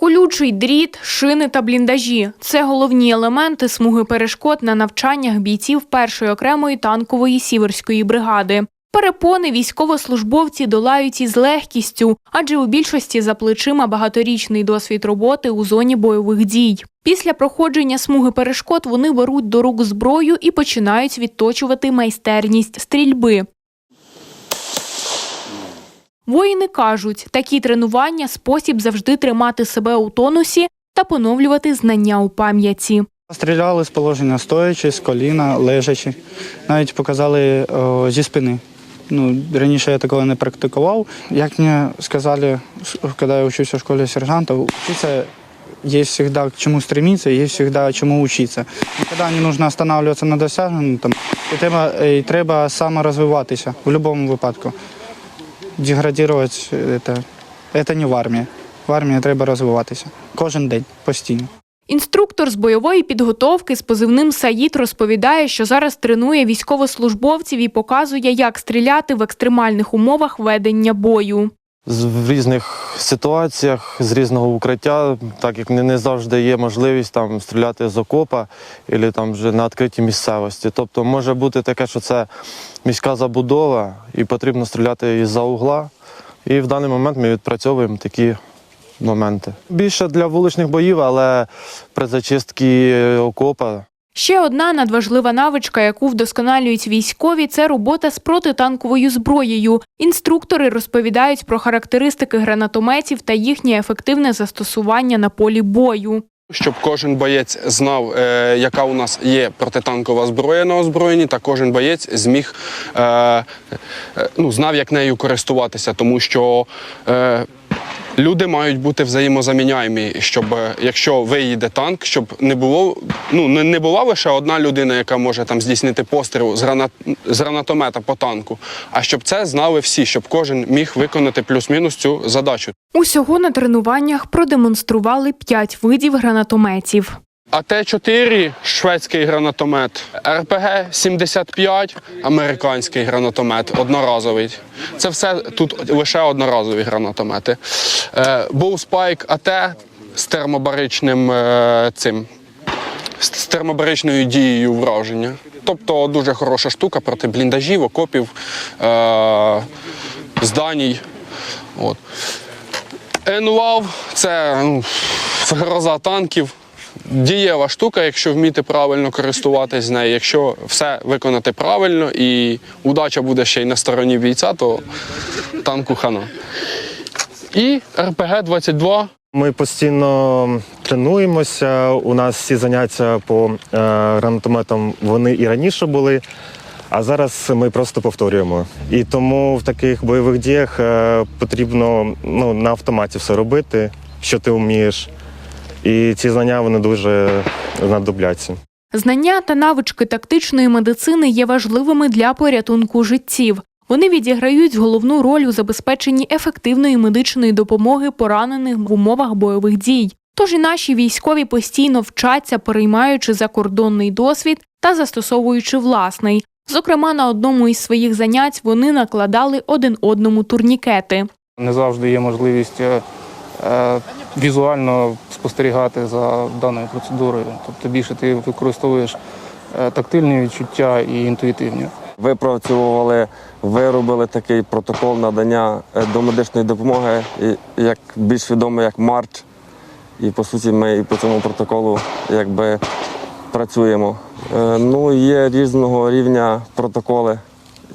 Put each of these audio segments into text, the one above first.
Колючий дріт, шини та бліндажі це головні елементи смуги перешкод на навчаннях бійців першої окремої танкової сіверської бригади. Перепони військовослужбовці долають із легкістю, адже у більшості за плечима багаторічний досвід роботи у зоні бойових дій. Після проходження смуги перешкод вони беруть до рук зброю і починають відточувати майстерність стрільби. Воїни кажуть, такі тренування спосіб завжди тримати себе у тонусі та поновлювати знання у пам'яті. Стріляли з положення стоячи, з коліна, лежачи. Навіть показали о, зі спини. Ну, раніше я такого не практикував. Як мені сказали, коли я учився в школі сержанта, учиться є завжди чому стремиться, є завжди чому учитися. Ніколи не потрібно останавливатися на досягненому, там, і треба, і треба саморозвиватися в будь-якому випадку. Деградувати це, це не в армії. В армії треба розвиватися. Кожен день, постійно. Інструктор з бойової підготовки з позивним Саїд розповідає, що зараз тренує військовослужбовців і показує, як стріляти в екстремальних умовах ведення бою. В різних ситуаціях, з різного укриття, так як не завжди є можливість там стріляти з окопа або там вже на відкритій місцевості. Тобто може бути таке, що це міська забудова і потрібно стріляти із-за угла. І в даний момент ми відпрацьовуємо такі моменти. Більше для вуличних боїв, але при зачистці окопа Ще одна надважлива навичка, яку вдосконалюють військові, це робота з протитанковою зброєю. Інструктори розповідають про характеристики гранатометів та їхнє ефективне застосування на полі бою. Щоб кожен боєць знав, е, яка у нас є протитанкова зброя на озброєнні, та кожен боєць зміг е, е, ну, знав, як нею користуватися, тому що е, люди мають бути взаємозаміняємі, щоб е, якщо виїде танк, щоб не було ну не, була лише одна людина, яка може там здійснити постріл з гранат з гранатомета по танку, а щоб це знали всі, щоб кожен міг виконати плюс-мінус цю задачу. Усього на тренуваннях продемонстрували п'ять видів гранатометів. АТ-4 шведський гранатомет, РПГ-75 американський гранатомет, одноразовий. Це все тут лише одноразові гранатомети. Е, Bullspike АТ з термобаричним е, цим з термобаричною дією враження. Тобто дуже хороша штука проти бліндажів, окопів, е, зданій. От. Енуав це ну, гроза танків. Дієва штука, якщо вміти правильно користуватись нею. Якщо все виконати правильно і удача буде ще й на стороні бійця, то танку хана. І РПГ-22 Ми постійно тренуємося. У нас всі заняття по е, гранатометам вони і раніше були, а зараз ми просто повторюємо. І тому в таких бойових діях е, потрібно ну, на автоматі все робити, що ти вмієш. І ці знання вони дуже знадобляться. Знання та навички тактичної медицини є важливими для порятунку життів. Вони відіграють головну роль у забезпеченні ефективної медичної допомоги поранених в умовах бойових дій. Тож і наші військові постійно вчаться, переймаючи закордонний досвід та застосовуючи власний. Зокрема, на одному із своїх занять вони накладали один одному турнікети. Не завжди є можливість е, е, візуально спостерігати за даною процедурою. Тобто більше ти використовуєш е, тактильні відчуття і інтуїтивні. Випрацьовували, виробили такий протокол надання е, домедичної допомоги, як більш відомий як Марч. І по суті ми і по цьому протоколу якби працюємо. Е, Ну, є різного рівня протоколи.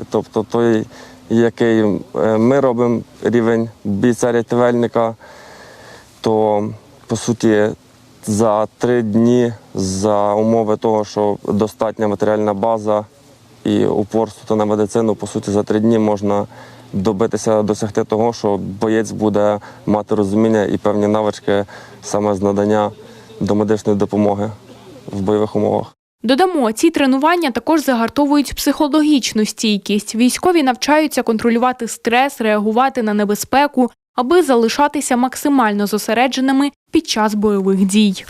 Тобто той, який ми робимо рівень бійця-рятувальника, то по суті за три дні за умови того, що достатня матеріальна база і упорство на медицину, по суті, за три дні можна добитися, досягти того, що боєць буде мати розуміння і певні навички саме з надання домедичної допомоги в бойових умовах. Додамо, ці тренування також загартовують психологічну стійкість. Військові навчаються контролювати стрес, реагувати на небезпеку, аби залишатися максимально зосередженими під час бойових дій.